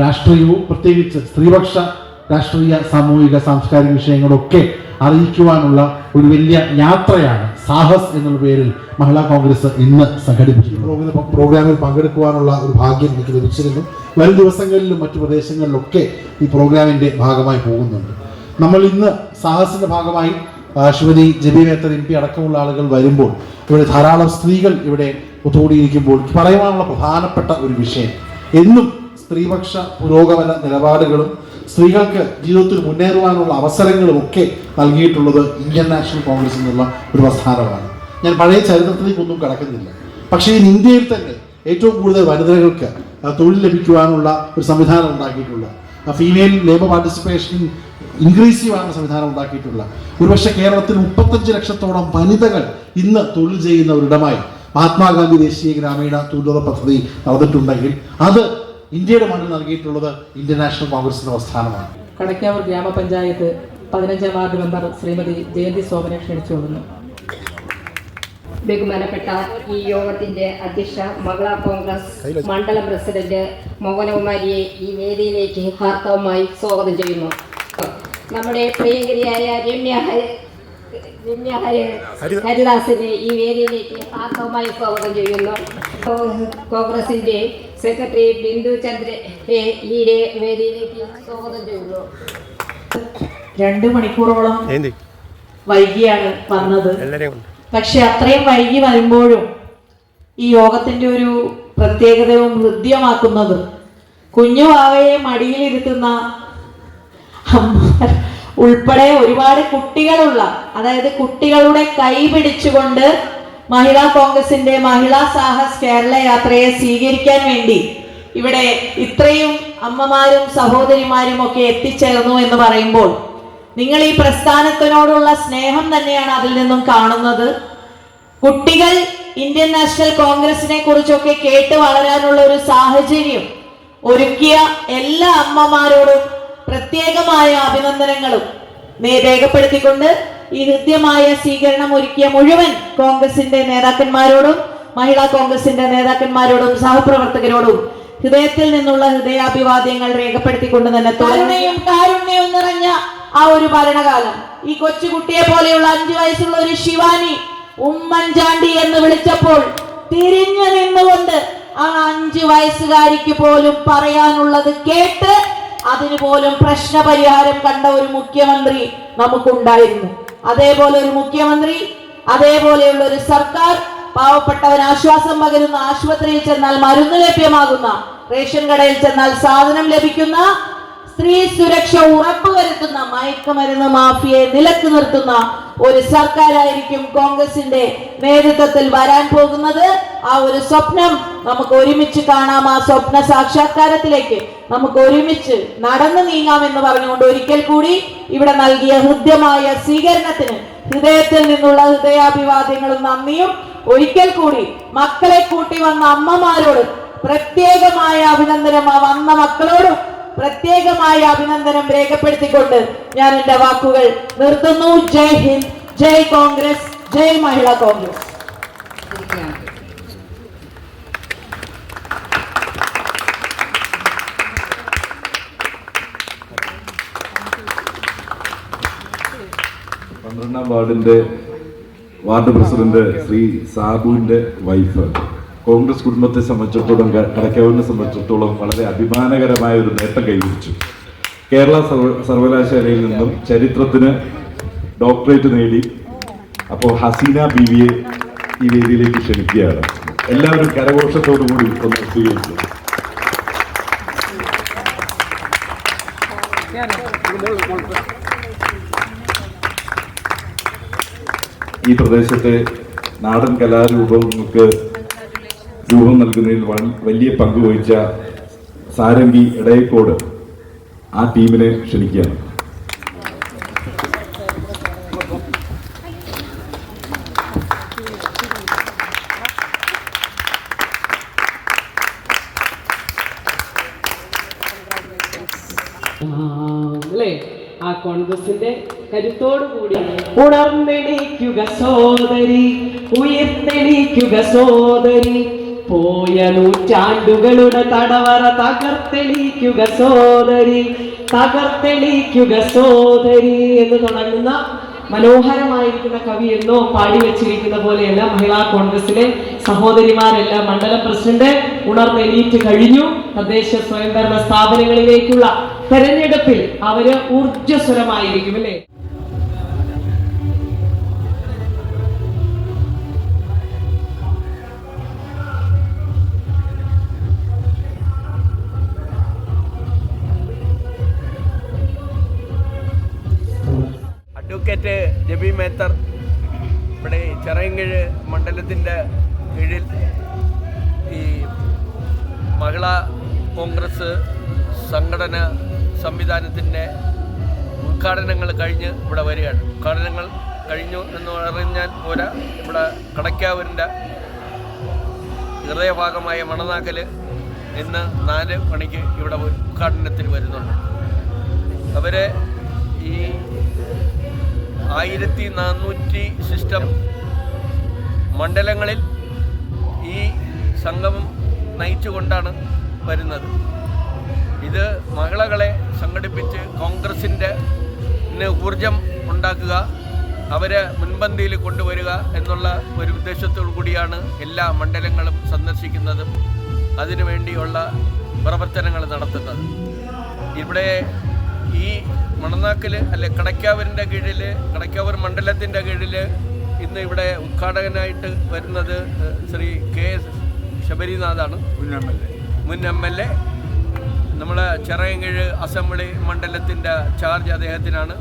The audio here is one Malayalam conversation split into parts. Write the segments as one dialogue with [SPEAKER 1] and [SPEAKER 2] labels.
[SPEAKER 1] രാഷ്ട്രീയവും പ്രത്യേകിച്ച് സ്ത്രീപക്ഷ രാഷ്ട്രീയ സാമൂഹിക സാംസ്കാരിക വിഷയങ്ങളൊക്കെ അറിയിക്കുവാനുള്ള ഒരു വലിയ യാത്രയാണ് സാഹസ് എന്നുള്ള പേരിൽ മഹിളാ കോൺഗ്രസ് ഇന്ന് സംഘടിപ്പിച്ചിരുന്നു പ്രോഗ്രാമിൽ പങ്കെടുക്കുവാനുള്ള ഒരു ഭാഗ്യം എനിക്ക് ലഭിച്ചിരുന്നു വരും ദിവസങ്ങളിലും മറ്റു പ്രദേശങ്ങളിലൊക്കെ ഈ പ്രോഗ്രാമിൻ്റെ ഭാഗമായി പോകുന്നുണ്ട് നമ്മൾ ഇന്ന് സാഹസിൻ്റെ ഭാഗമായി ശ്രീമതി ജബി മേത്തർ എം പി അടക്കമുള്ള ആളുകൾ വരുമ്പോൾ ഇവിടെ ധാരാളം സ്ത്രീകൾ ഇവിടെ ഒത്തുകൂടിയിരിക്കുമ്പോൾ പറയുവാനുള്ള പ്രധാനപ്പെട്ട ഒരു വിഷയം എന്നും സ്ത്രീപക്ഷ പുരോഗമന നിലപാടുകളും സ്ത്രീകൾക്ക് ജീവിതത്തിൽ മുന്നേറുവാനുള്ള അവസരങ്ങളും ഒക്കെ നൽകിയിട്ടുള്ളത് ഇന്ത്യൻ നാഷണൽ കോൺഗ്രസ് എന്നുള്ള ഒരു പ്രസ്ഥാനമാണ് ഞാൻ പഴയ ചരിത്രത്തിലേക്കൊന്നും കടക്കുന്നില്ല പക്ഷേ ഇനി ഇന്ത്യയിൽ തന്നെ ഏറ്റവും കൂടുതൽ വനിതകൾക്ക് തൊഴിൽ ലഭിക്കുവാനുള്ള ഒരു സംവിധാനം ഉണ്ടാക്കിയിട്ടുള്ള ഫീമെയിൽ ലേബർ പാർട്ടിസിപ്പേഷൻ ഇൻക്രീസീവ് ആണ് സംവിധാനം ഉണ്ടാക്കിയിട്ടുള്ള ഒരുപക്ഷെ കേരളത്തിൽ മുപ്പത്തഞ്ച് ലക്ഷത്തോളം വനിതകൾ ഇന്ന് തൊഴിൽ ചെയ്യുന്ന ഒരിടമായി മഹാത്മാഗാന്ധി ദേശീയ ഗ്രാമീണ തൊഴിലുറപ്പ് പദ്ധതി നടന്നിട്ടുണ്ടെങ്കിൽ അത് ഇന്ത്യയുടെ മണ്ണിൽ നൽകിയിട്ടുള്ളത് ഇന്ത്യൻ നാഷണൽ കോൺഗ്രസിന്റെ പ്രസ്ഥാനമാണ്
[SPEAKER 2] കടക്കാവൂർ ഗ്രാമപഞ്ചായത്ത് പതിനഞ്ചാം വാർഡ് മെമ്പർ ശ്രീമതി ജയന്തി സോമനെ ക്ഷണിച്ചു കൊടുക്കുന്നു
[SPEAKER 3] ബഹുമാനപ്പെട്ട ഈ യോഗത്തിന്റെ അധ്യക്ഷ മംഗള കോൺഗ്രസ് മണ്ഡലം പ്രസിഡന്റ് മോഹനകുമാരിയെ ഈ വേദിയിലേക്ക് ഹാർത്തവുമായി സ്വാഗതം ചെയ്യുന്നു നമ്മുടെ പ്രിയങ്കരിയായ രമ്യ രമ്യ ഹരിദാസിനെ ഈ വേദിയിലേക്ക് ഹാർത്തവുമായി സ്വാഗതം ചെയ്യുന്നു കോൺഗ്രസിന്റെ സെക്രട്ടറി ബിന്ദു ചന്ദ്രയുടെ വേദിയിലേക്ക്
[SPEAKER 4] രണ്ട് മണിക്കൂറോളം വൈകിയാണ് വന്നത് പക്ഷെ അത്രയും വൈകി വരുമ്പോഴും ഈ യോഗത്തിന്റെ ഒരു പ്രത്യേകതയും ഹൃദ്യമാക്കുന്നത് കുഞ്ഞു വാവയെ മടിയിലിരുത്തുന്ന ഉൾപ്പെടെ ഒരുപാട് കുട്ടികളുള്ള അതായത് കുട്ടികളുടെ കൈ പിടിച്ചുകൊണ്ട് മഹിളാ കോൺഗ്രസിന്റെ മഹിളാ സാഹസ് കേരള യാത്രയെ സ്വീകരിക്കാൻ വേണ്ടി ഇവിടെ ഇത്രയും അമ്മമാരും സഹോദരിമാരും ഒക്കെ എത്തിച്ചേർന്നു എന്ന് പറയുമ്പോൾ നിങ്ങൾ ഈ പ്രസ്ഥാനത്തിനോടുള്ള സ്നേഹം തന്നെയാണ് അതിൽ നിന്നും കാണുന്നത് കുട്ടികൾ ഇന്ത്യൻ നാഷണൽ കോൺഗ്രസിനെ കുറിച്ചൊക്കെ കേട്ട് വളരാനുള്ള ഒരു സാഹചര്യം ഒരുക്കിയ എല്ലാ അമ്മമാരോടും പ്രത്യേകമായ അഭിനന്ദനങ്ങളും രേഖപ്പെടുത്തിക്കൊണ്ട് ഈ ഹൃദ്യമായ സ്വീകരണം ഒരുക്കിയ മുഴുവൻ കോൺഗ്രസിന്റെ നേതാക്കന്മാരോടും മഹിളാ കോൺഗ്രസിന്റെ നേതാക്കന്മാരോടും സഹപ്രവർത്തകരോടും ഹൃദയത്തിൽ നിന്നുള്ള ഹൃദയാഭിവാദ്യങ്ങൾ രേഖപ്പെടുത്തിക്കൊണ്ട് തന്നെ കരുണയും കാരുണ്യവും നിറഞ്ഞ ആ ഒരു ഭരണകാലം ഈ കൊച്ചുകുട്ടിയെ പോലെയുള്ള അഞ്ചു വയസ്സുള്ള ഒരു ശിവാനി ഉമ്മൻചാണ്ടി എന്ന് വിളിച്ചപ്പോൾ തിരിഞ്ഞു നിന്നുകൊണ്ട് ആ അഞ്ചു വയസ്സുകാരിക്ക് പോലും പറയാനുള്ളത് കേട്ട് അതിനു പോലും പ്രശ്നപരിഹാരം കണ്ട ഒരു മുഖ്യമന്ത്രി നമുക്കുണ്ടായിരുന്നു അതേപോലെ ഒരു മുഖ്യമന്ത്രി അതേപോലെയുള്ള ഒരു സർക്കാർ പാവപ്പെട്ടവൻ ആശ്വാസം പകരുന്ന ആശുപത്രിയിൽ ചെന്നാൽ മരുന്ന് ലഭ്യമാകുന്ന റേഷൻ കടയിൽ ചെന്നാൽ സാധനം ലഭിക്കുന്ന സ്ത്രീ സുരക്ഷ ഉറപ്പുവരുത്തുന്ന മയക്കുമരുന്ന് മാഫിയെ നിലക്ക് നിർത്തുന്ന ഒരു സർക്കാരായിരിക്കും കോൺഗ്രസിന്റെ നേതൃത്വത്തിൽ വരാൻ പോകുന്നത് ആ ഒരു സ്വപ്നം നമുക്ക് ഒരുമിച്ച് കാണാം ആ സ്വപ്ന സാക്ഷാത്കാരത്തിലേക്ക് നമുക്ക് ഒരുമിച്ച് നടന്നു എന്ന് പറഞ്ഞുകൊണ്ട് ഒരിക്കൽ കൂടി ഇവിടെ നൽകിയ ഹൃദ്യമായ സ്വീകരണത്തിന് ഹൃദയത്തിൽ നിന്നുള്ള ഹൃദയാഭിവാദ്യങ്ങളും നന്ദിയും ഒരിക്കൽ കൂടി മക്കളെ കൂട്ടി വന്ന അമ്മമാരോടും പ്രത്യേകമായ അഭിനന്ദനം വന്ന മക്കളോടും പ്രത്യേകമായ അഭിനന്ദനം രേഖപ്പെടുത്തിക്കൊണ്ട് ഞാൻ എന്റെ വാക്കുകൾ നിർത്തുന്നു ജയ് ഹിന്ദ് ജയ് കോൺഗ്രസ് ജയ് മഹിളാ കോൺഗ്രസ്
[SPEAKER 5] പന്ത്രണ്ടാം വാർഡിന്റെ വാർഡ് പ്രസിഡന്റ് ശ്രീ സാബുവിന്റെ വൈഫ് കോൺഗ്രസ് കുടുംബത്തെ സംബന്ധിച്ചിടത്തോളം കടക്കാവിനെ സംബന്ധിച്ചിടത്തോളം വളരെ അഭിമാനകരമായ ഒരു നേട്ടം കൈവരിച്ചു കേരള സർവകലാശാലയിൽ നിന്നും ചരിത്രത്തിന് ഡോക്ടറേറ്റ് നേടി അപ്പോൾ ഹസീന ബി ഈ വേദിയിലേക്ക് ക്ഷണിക്കുകയാണ് എല്ലാവരും കരഘോഷത്തോടു കൂടി ഒന്ന് സ്വീകരിച്ചു Yeah, no. ഈ പ്രദേശത്തെ നാടൻ കലാരൂപങ്ങൾക്ക് രൂപം നൽകുന്നതിൽ വലിയ പങ്ക് വഹിച്ച സാരംഗി ഇടയക്കോട് ആ ടീമിനെ ക്ഷണിക്കുകയാണ്
[SPEAKER 4] ആ കോൺഗ്രസിന്റെ കരുത്തോടുകൂടി ഉണർന്നെണീക്കുക സോദരി ഉയർത്തെണീക്കുക സോദരി പോയ നൂറ്റാണ്ടുകളുടെ തടവറ തകർത്തെണീക്കുക സോദരി തകർത്തെണീക്കുക സോദരി എന്ന് തുടങ്ങുന്ന മനോഹരമായിരിക്കുന്ന കവി എന്നോ പാടി വെച്ചിരിക്കുന്ന പോലെയല്ല മഹിളാ കോൺഗ്രസിലെ സഹോദരിമാരെല്ലാം മണ്ഡലം പ്രസിഡന്റ് ഉണർന്നെണീറ്റ് കഴിഞ്ഞു തദ്ദേശ സ്വയംഭരണ സ്ഥാപനങ്ങളിലേക്കുള്ള തെരഞ്ഞെടുപ്പിൽ അവര് ഊർജസ്വരമായിരിക്കും അല്ലേ
[SPEAKER 6] അഡ്വക്കേറ്റ് ജബി മേത്തർ ഇവിടെ ചെറയൻകീഴ് മണ്ഡലത്തിൻ്റെ കീഴിൽ ഈ മഹിളാ കോൺഗ്രസ് സംഘടന സംവിധാനത്തിൻ്റെ ഉദ്ഘാടനങ്ങൾ കഴിഞ്ഞ് ഇവിടെ വരികയാണ് ഉദ്ഘാടനങ്ങൾ കഴിഞ്ഞു എന്ന് പറഞ്ഞാൽ പോരാ ഇവിടെ കടയ്ക്കാവൂരിൻ്റെ ഹൃദയഭാഗമായ മണനാക്കൽ ഇന്ന് നാല് മണിക്ക് ഇവിടെ ഉദ്ഘാടനത്തിന് വരുന്നുണ്ട് അവർ ഈ ആയിരത്തി നാനൂറ്റി സിസ്റ്റം മണ്ഡലങ്ങളിൽ ഈ സംഗമം നയിച്ചുകൊണ്ടാണ് വരുന്നത് ഇത് മഹിളകളെ സംഘടിപ്പിച്ച് കോൺഗ്രസിൻ്റെ ഊർജം ഉണ്ടാക്കുക അവരെ മുൻപന്തിയിൽ കൊണ്ടുവരിക എന്നുള്ള ഒരു ഉദ്ദേശത്തോടു കൂടിയാണ് എല്ലാ മണ്ഡലങ്ങളും സന്ദർശിക്കുന്നതും അതിനുവേണ്ടിയുള്ള പ്രവർത്തനങ്ങൾ നടത്തുന്നത് ഇവിടെ ഈ മണനാക്കിൽ അല്ലെ കടയ്ക്കാവരിൻ്റെ കീഴിൽ കടയ്ക്കാവൂർ മണ്ഡലത്തിൻ്റെ കീഴിൽ ഇന്ന് ഇവിടെ ഉദ്ഘാടകനായിട്ട് വരുന്നത് ശ്രീ കെ ശബരിനാഥാണ് മുൻ എം എൽ എ മുൻ എം എൽ എ നമ്മൾ ചിറയങ്കിഴ് അസംബ്ലി മണ്ഡലത്തിൻ്റെ ചാർജ് അദ്ദേഹത്തിനാണ്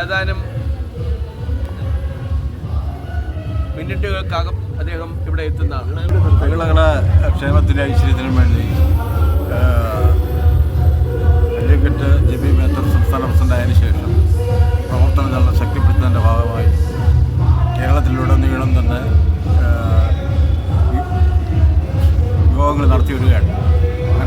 [SPEAKER 6] ഏതാനും മിനിറ്റുകൾക്കകം അദ്ദേഹം ഇവിടെ എത്തുന്നതാണ്
[SPEAKER 7] മകളെ ക്ഷേമത്തിൻ്റെ ഐശ്വര്യത്തിനും വേണ്ടി അഡ്വക്കേറ്റ് ജെ പി മേത്തർ സംസ്ഥാന പ്രസിഡൻ്റായതിനു ശേഷം പ്രവർത്തനങ്ങൾ ശക്തിപ്പെടുത്തുന്നതിൻ്റെ ഭാഗമായി കേരളത്തിലുടനീളം തന്നെ യോഗങ്ങൾ നടത്തി വരികയാണ്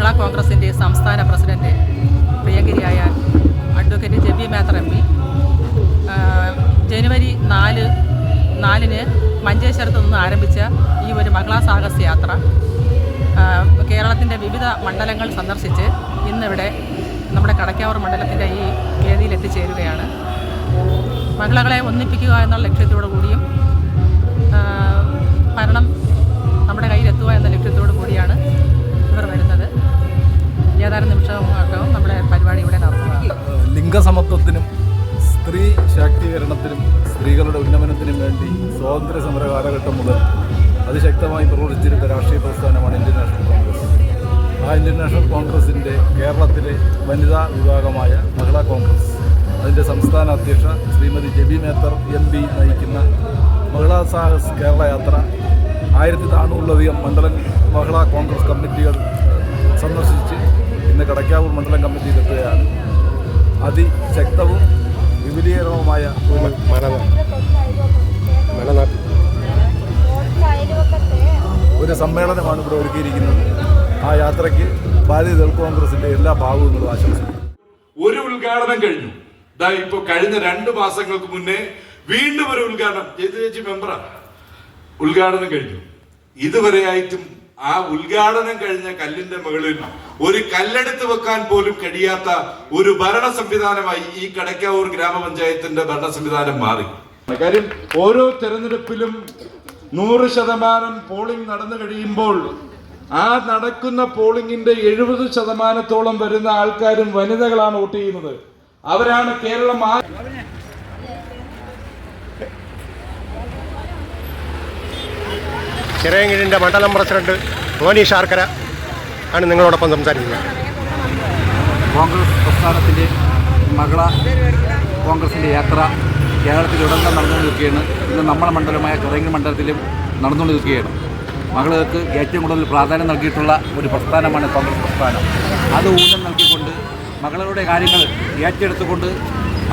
[SPEAKER 8] കേരള കോൺഗ്രസിൻ്റെ സംസ്ഥാന പ്രസിഡന്റ് പ്രിയങ്കരിയായ advocate Jebi Mather M P ജനുവരി നാല് നാലിന് മഞ്ചേശ്വരത്ത് നിന്ന് ആരംഭിച്ച ഈ ഒരു മഹിളാ സാഹസ് യാത്ര കേരളത്തിൻ്റെ വിവിധ മണ്ഡലങ്ങൾ സന്ദർശിച്ച് ഇന്നിവിടെ നമ്മുടെ കടക്കാവൂർ മണ്ഡലത്തിൻ്റെ ഈ വേദിയിൽ എത്തിച്ചേരുകയാണ് മഹിളകളെ ഒന്നിപ്പിക്കുക എന്നുള്ള ലക്ഷ്യത്തോടു കൂടിയും ഭരണം നമ്മുടെ കയ്യിലെത്തുക എന്ന ലക്ഷ്യത്തോടു കൂടിയാണ് ഏതാനും നിമിഷമാക്കവും നമ്മുടെ പരിപാടി ഇവിടെ നടത്തുന്നത്
[SPEAKER 9] ലിംഗസമത്വത്തിനും സ്ത്രീ ശാക്തീകരണത്തിനും സ്ത്രീകളുടെ ഉന്നമനത്തിനും വേണ്ടി സ്വാതന്ത്ര്യ സമര കാലഘട്ടം മുതൽ അതിശക്തമായി പ്രവർത്തിച്ചിരുന്ന രാഷ്ട്രീയ പ്രസ്ഥാനമാണ് ഇന്ത്യൻ നാഷണൽ കോൺഗ്രസ് ആ ഇന്ത്യൻ നാഷണൽ കോൺഗ്രസിൻ്റെ കേരളത്തിലെ വനിതാ വിഭാഗമായ മഹിളാ കോൺഗ്രസ് അതിൻ്റെ സംസ്ഥാന അധ്യക്ഷ ശ്രീമതി ജെബി മേത്തർ എം പി നയിക്കുന്ന മഹിളാ സാഹസ് കേരള യാത്ര ആയിരത്തി നാനൂറിലധികം മണ്ഡലം മഹിളാ കോൺഗ്രസ് കമ്മിറ്റികൾ സന്ദർശിച്ച് ഇന്ന് കടക്കാവൂർ മണ്ഡലം കമ്മിറ്റി എത്തുകയാണ് അതിശക്തവും വിപുലീകരവുമായ ഒരു ഒരു സമ്മേളനമാണ് ഇവിടെ ഒരുക്കിയിരിക്കുന്നത് ആ യാത്രയ്ക്ക് ഭാരതീയ ദൾ കോൺഗ്രസിന്റെ എല്ലാ ഭാഗങ്ങളും ആശംസിക്കുന്നു
[SPEAKER 10] ഒരു ഉദ്ഘാടനം കഴിഞ്ഞു ഇതാ ഇപ്പൊ കഴിഞ്ഞ രണ്ട് മാസങ്ങൾക്ക് മുന്നേ വീണ്ടും ഒരു ഉദ്ഘാടനം ചേച്ചി ചേച്ചി മെമ്പറാണ് ഉദ്ഘാടനം കഴിഞ്ഞു ഇതുവരെയായിട്ടും ആ ഉദ്ഘാടനം കഴിഞ്ഞ കല്ലിന്റെ മുകളിൽ ഒരു കല്ലെടുത്ത് വെക്കാൻ പോലും കഴിയാത്ത ഒരു ഭരണ സംവിധാനമായി ഈ കടക്കാവൂർ ഗ്രാമപഞ്ചായത്തിന്റെ ഭരണ സംവിധാനം മാറി
[SPEAKER 11] കാര്യം ഓരോ തെരഞ്ഞെടുപ്പിലും നൂറ് ശതമാനം പോളിംഗ് നടന്നു കഴിയുമ്പോൾ ആ നടക്കുന്ന പോളിംഗിന്റെ എഴുപത് ശതമാനത്തോളം വരുന്ന ആൾക്കാരും വനിതകളാണ് വോട്ട് ചെയ്യുന്നത് അവരാണ് കേരളം
[SPEAKER 12] ചിറയങ്കിഴിൻ്റെ മണ്ഡലം പ്രസിഡന്റ് ടോണി ഷാർക്കര ആണ് നിങ്ങളോടൊപ്പം സംസാരിക്കുന്നത്
[SPEAKER 13] കോൺഗ്രസ് പ്രസ്ഥാനത്തിൻ്റെ മകള കോൺഗ്രസിൻ്റെ യാത്ര കേരളത്തിലുടനീളം നടന്നു നിൽക്കുകയാണ് ഇന്ന് നമ്മുടെ മണ്ഡലമായ ചിറയങ്കിഴി മണ്ഡലത്തിലും നടന്നുകൊണ്ടിരിക്കുകയാണ് മകൾക്ക് ഏറ്റവും കൂടുതൽ പ്രാധാന്യം നൽകിയിട്ടുള്ള ഒരു പ്രസ്ഥാനമാണ് കോൺഗ്രസ് പ്രസ്ഥാനം അത് ഊന്നൽ നൽകിക്കൊണ്ട് മകളുടെ കാര്യങ്ങൾ ഏറ്റെടുത്തുകൊണ്ട്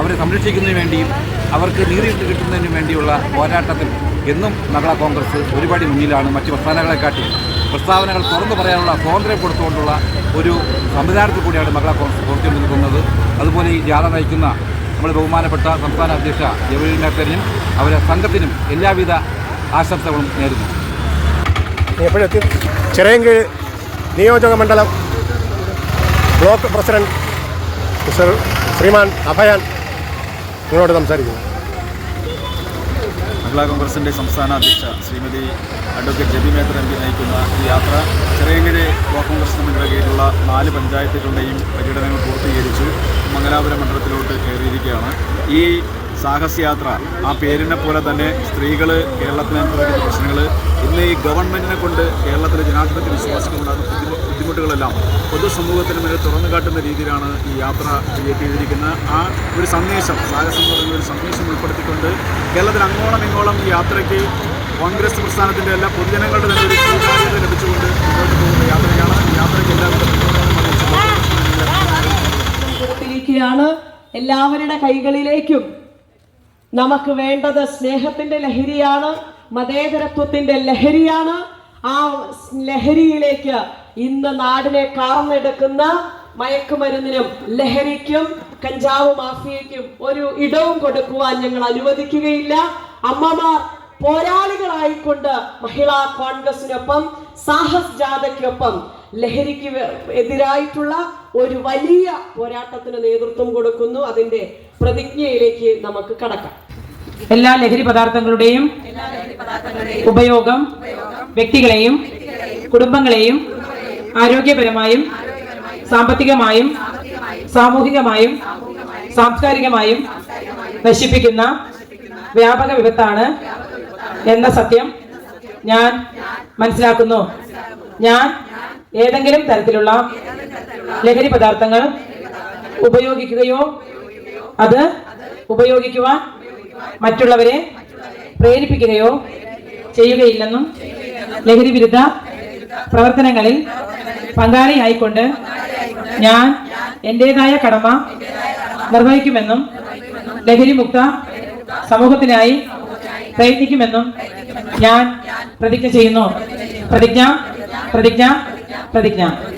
[SPEAKER 13] അവരെ സംരക്ഷിക്കുന്നതിന് വേണ്ടിയും അവർക്ക് നീതി കിട്ടുന്നതിന് വേണ്ടിയുള്ള പോരാട്ടത്തിൽ എന്നും മഹിളാ കോൺഗ്രസ് ഒരുപാട് മുന്നിലാണ് മറ്റ് പ്രസ്ഥാനങ്ങളെക്കാട്ടി പ്രസ്താവനകൾ തുറന്നു പറയാനുള്ള സ്വാതന്ത്ര്യം കൊടുത്തുകൊണ്ടുള്ള ഒരു സംവിധാനത്തിൽ കൂടിയാണ് മഹിളാ കോൺഗ്രസ് നിൽക്കുന്നത് അതുപോലെ ഈ ജാഥ നയിക്കുന്ന നമ്മൾ ബഹുമാനപ്പെട്ട സംസ്ഥാന അധ്യക്ഷ ജവഹർലാൽ നെഹ്റിനും അവരെ സംഘത്തിനും എല്ലാവിധ ആശംസകളും നേരുന്നു
[SPEAKER 14] എപ്പോഴെത്തി ചിറയൻകീഴ് നിയോജക മണ്ഡലം ബ്ലോക്ക് പ്രസിഡന്റ് ശ്രീമാൻ അഭയാൻ നിങ്ങളോട് സംസാരിക്കുന്നത്
[SPEAKER 15] മഹിളാ കോൺഗ്രസിൻ്റെ സംസ്ഥാന അധ്യക്ഷ Shrimati advocate Jebi Mather M P നയിക്കുന്ന ഈ യാത്ര ചെറിയങ്കിഴി ബ്ലോക്ക് കോൺഗ്രസ് കമ്മിറ്റിയുടെ കീഴിലുള്ള നാല് പഞ്ചായത്തുകളുടെയും പര്യടനങ്ങൾ പൂർത്തീകരിച്ചു മംഗലാപുരം മണ്ഡലത്തിലോട്ട് കയറിയിരിക്കുകയാണ് ഈ സാഹസയാത്ര ആ പേരിനെ പോലെ തന്നെ സ്ത്രീകൾ കേരളത്തിലെ പ്രശ്നങ്ങൾ ഇന്ന് ഈ ഗവൺമെൻറ്റിനെ കൊണ്ട് കേരളത്തിലെ ജനാധിപത്യ വിശ്വാസികളുണ്ടാകുന്ന ബുദ്ധിമുട്ട് ബുദ്ധിമുട്ടുകളെല്ലാം പൊതുസമൂഹത്തിന് മുന്നിൽ തുറന്നു കാട്ടുന്ന രീതിയിലാണ് ഈ യാത്ര ക്രിയേറ്റ് ചെയ്തിരിക്കുന്നത് ആ ഒരു സന്ദേശം സാഹസം പറയുന്ന ഒരു സന്ദേശം ഉൾപ്പെടുത്തിക്കൊണ്ട് കേരളത്തിൽ അങ്ങോളം ഇങ്ങോളം ഈ യാത്രയ്ക്ക് കോൺഗ്രസ് പ്രസ്ഥാനത്തിൻ്റെ എല്ലാ പൊതുജനങ്ങളുടെ തന്നെ ഒരു സ്വീകാര്യത ലഭിച്ചുകൊണ്ട് മുന്നോട്ട് പോകുന്ന യാത്രയാണ് യാത്രയ്ക്ക്
[SPEAKER 16] എല്ലാവരും എല്ലാവരുടെ കൈകളിലേക്കും നമുക്ക് വേണ്ടത് സ്നേഹത്തിന്റെ ലഹരിയാണ് മതേതരത്വത്തിന്റെ ലഹരിയാണ് ആ ലഹരിയിലേക്ക് ഇന്ന് നാടിനെ കാർന്നെടുക്കുന്ന മയക്കുമരുന്നിനും ലഹരിക്കും കഞ്ചാവ് മാഫിയയ്ക്കും ഒരു ഇടവും കൊടുക്കുവാൻ ഞങ്ങൾ അനുവദിക്കുകയില്ല അമ്മമാർ പോരാളികളായിക്കൊണ്ട് മഹിളാ കോൺഗ്രസിനൊപ്പം സാഹസ് ജാഥയ്ക്കൊപ്പം ലഹരിക്ക് എതിരായിട്ടുള്ള ഒരു വലിയ പോരാട്ടത്തിന് നേതൃത്വം കൊടുക്കുന്നു അതിന്റെ പ്രതിജ്ഞയിലേക്ക് നമുക്ക് കടക്കാം
[SPEAKER 17] എല്ലാ ലഹരി പദാർത്ഥങ്ങളുടെയും ഉപയോഗം വ്യക്തികളെയും കുടുംബങ്ങളെയും ആരോഗ്യപരമായും സാമ്പത്തികമായും സാമൂഹികമായും സാംസ്കാരികമായും നശിപ്പിക്കുന്ന വ്യാപക വിപത്താണ് എന്ന സത്യം ഞാൻ മനസ്സിലാക്കുന്നു ഞാൻ ഏതെങ്കിലും തരത്തിലുള്ള ലഹരി പദാർത്ഥങ്ങൾ ഉപയോഗിക്കുകയോ അത് ഉപയോഗിക്കുവാൻ മറ്റുള്ളവരെ പ്രേരിപ്പിക്കുകയോ ചെയ്യുകയില്ലെന്നും ലഹരി വിരുദ്ധ പ്രവർത്തനങ്ങളിൽ പങ്കാളിയായിക്കൊണ്ട് ഞാൻ എന്റേതായ കടമ നിർവഹിക്കുമെന്നും മുക്ത സമൂഹത്തിനായി പ്രയത്നിക്കുമെന്നും ഞാൻ പ്രതിജ്ഞ ചെയ്യുന്നു പ്രതിജ്ഞ പ്രതിജ്ഞ പ്രതിജ്ഞ